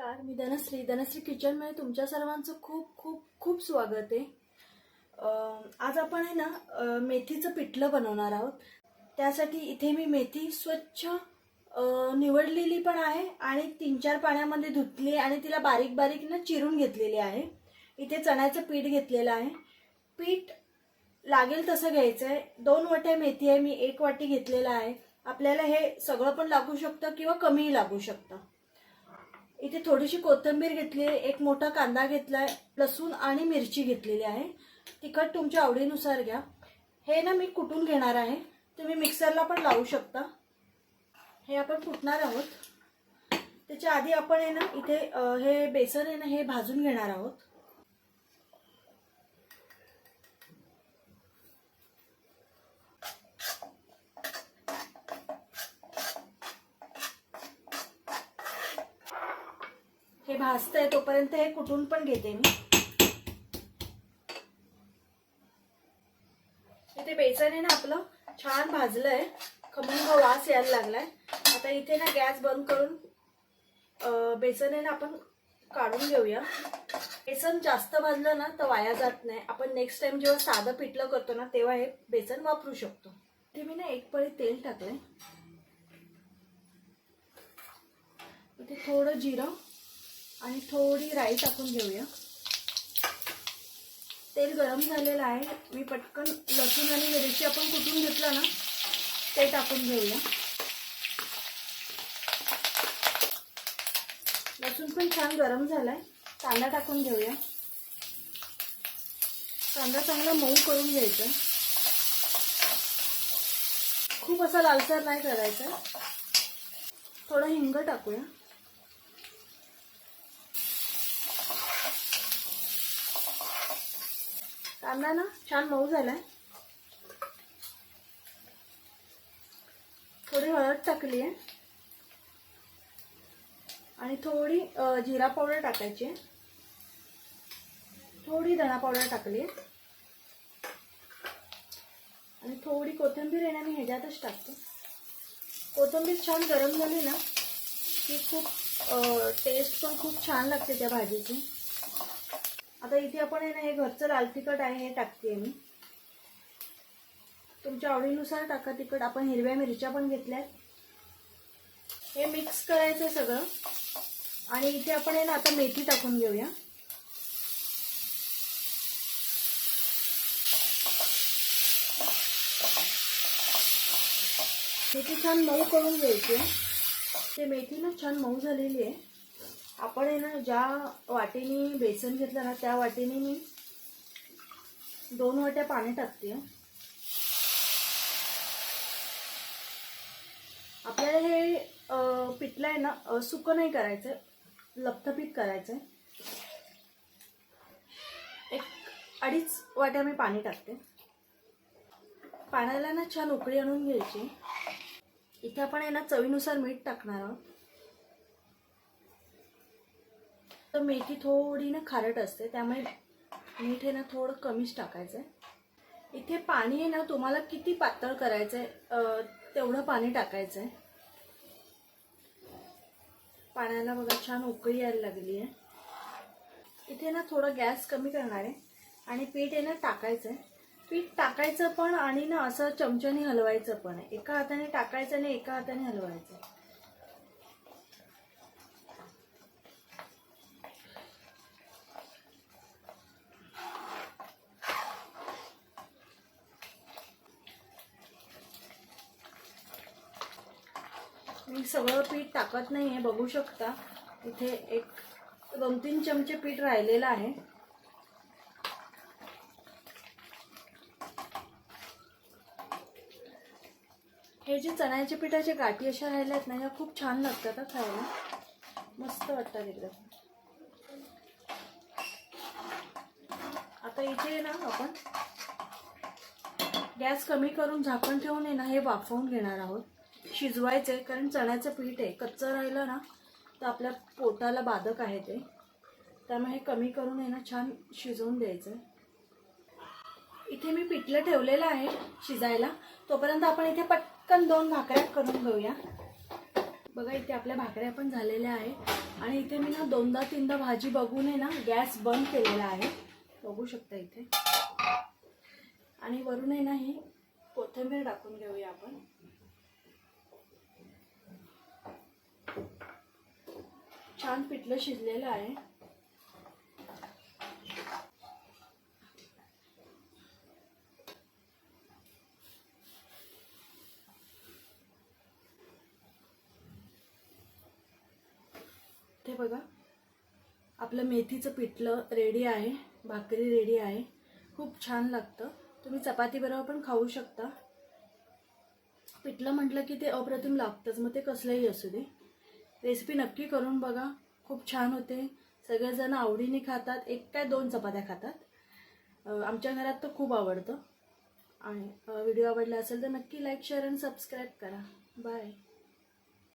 नमस्कार मी धनश्री. धनश्री किचनमध्ये तुमच्या सर्वांचं खूप खूप खूप स्वागत आहे. आज आपण आहे ना मेथीचं पिठलं बनवणार आहोत. त्यासाठी इथे मी मेथी स्वच्छ निवडलेली पण आहे आणि तीन चार पाण्यामध्ये धुतली आणि तिला बारीक बारीक ना चिरून घेतलेली आहे. इथे चण्याचं पीठ घेतलेलं आहे. पीठ लागेल तसं घ्यायचं आहे दोन वाट्या मेथी आहे मी एक वाटी घेतलेला आहे. आपल्याला हे सगळं पण लागू शकतं किंवा कमीही लागू शकतं. इथे थोडीशी कोथिंबीर घेतली आहे एक मोठा कांदा घेतलाय लसूण आणि मिरची घेतलेली आहे. तिखट तुमच्या आवडीनुसार घ्या. हे ना मी कुटून घेणार आहे? तुम्ही मिक्सरला पण लावू शकता. हे आपण कुटणार आहोत. त्याच्या आधी आपण आहे ना इथे हे बेसन आहे ना हे भाजून घेणार आहोत. हे भाजतंय तोपर्यंत हे कुठून पण घेते मी. इथे बेसन आहे ना आपलं छान भाजलंय. खमंग वास यायला लागलाय. आता इथे ना गॅस बंद करून बेसन आहे ना आपण काढून घेऊया. बेसन जास्त भाजलं ना तर वाया जात नाही. आपण नेक्स्ट टाइम जेव्हा साधं पिठलं करतो ना तेव्हा हे बेसन वापरू शकतो. इथे मी ना एक पळी तेल टाकलंय. इथे थोडं जिरं आणि थोडी राई टाकून घेऊया. तेल गरम झालेलं आहे. मी पटकन लसूण आणि मिरची आपण कुटून घेतलं ना ते टाकून घेऊया. लसूण पण छान गरम झाला आहे कांदा टाकून घेऊया. कांदा चांगला मऊ करून घ्यायचा. खूप असा लालसर नाही करायचा. थोडं हिंग टाकूया. कांदा ना छान मऊ झालाय. थोडी हळद टाकली आहे. आणि थोडी जिरा पावडर टाकायची आहे. थोडी धणा पावडर टाकली आहे. आणि थोडी कोथिंबीर आहे ना मी ह्याच्यातच टाकते. कोथिंबीर छान गरम झाली ना की खूप टेस्ट पण खूप छान लागते त्या भाजीची. आता इथे आपण आहे ना हे घरचं लाल तिखट आहे हे टाकते मी. तुमच्या आवडीनुसार टाका तिखट. आपण हिरव्या मिरच्या पण घेतल्या हे मिक्स करायचं आहे सगळं. आणि इथे आपण आहे ना आता मेथी टाकून घेऊया. मेथी छान मऊ करून घ्यायची ते मेथी ना छान मऊ झालेली आहे. आपण आहे ना ज्या वाटीने बेसन घेतलं ना त्या वाटीने मी दोन वाट्या पाणी टाकते. आपल्याला हे पिठलं आहे ना सुकं नाही करायचं लपथपीत करायचं एक अडीच वाट्या मी पाणी टाकते. पाण्याला ना छान उकळी आणून घ्यायची. इथे आपण आहे ना चवीनुसार मीठ टाकणार आहोत. तर मेथी थोडी ना खारट असते त्यामुळे मीठ आहे ना थोडं कमीच टाकायचं आहे इथे पाणी आहे ना तुम्हाला किती पातळ करायचं आहे तेवढं पाणी टाकायचं आहे पाण्याला बघा छान उकळी यायला लागली आहे. इथे ना थोडं गॅस कमी करणार आहे आणि पीठ आहे ना टाकायचं आहे पीठ टाकायचं पण आणि ना असं चमच्याने हलवायचं पण आहे. एका हाताने टाकायचं आणि एका हाताने हलवायचं. मी सगळं पीठ टाकत नाही आहे बघू शकता. इथे एक दोन तीन चमचे पीठ राहिलेलं आहे. हे जे चण्याच्या पिठाच्या गाठी अशा राहिल्या आहेत ना ह्या खूप छान लागतात खायला. मस्त वाटतात एकदम. आता इथे ना आपण गॅस कमी करून झाकण ठेवून आहे ना हे वाफवून घेणार आहोत. शिजवायचं आहे कारण चण्याचं पीठ आहे. कच्चं राहिलं ना तर आपल्या पोटाला बाधक आहे ते. त्यामुळे हे कमी करून आहे ना छान शिजवून द्यायचं आहे इथे मी पिठलं ठेवलेलं आहे शिजायला. तोपर्यंत आपण इथे पटकन दोन भाकऱ्या करून घेऊया. बघा इथे आपल्या भाकऱ्या पण झालेल्या आहे आणि इथे मी ना दोनदा तीनदा भाजी बघून आहे ना गॅस बंद केलेला आहे. बघू शकता इथे. आणि वरून आहे ना ही कोथिंबीर टाकून घेऊया आपण. छान पिठलं शिजलेलं आहे. ते बघा आपलं मेथीचं पिठलं रेडी आहे भाकरी रेडी आहे. खूप छान लागतं. तुम्ही चपातीबरोबर पण खाऊ शकता. पिठलं म्हटलं की ते अप्रतिम लागतंच मग ते कसलंही असू दे. रेसिपी नक्की करून बघा. खूप छान होते. सगळेजण आवडीने खातात. एक काय दोन चपात्या खातात. आमच्या घरात तर खूप आवडतं. आणि व्हिडिओ आवडला असेल तर नक्की लाईक शेअर आणि सबस्क्राईब करा. बाय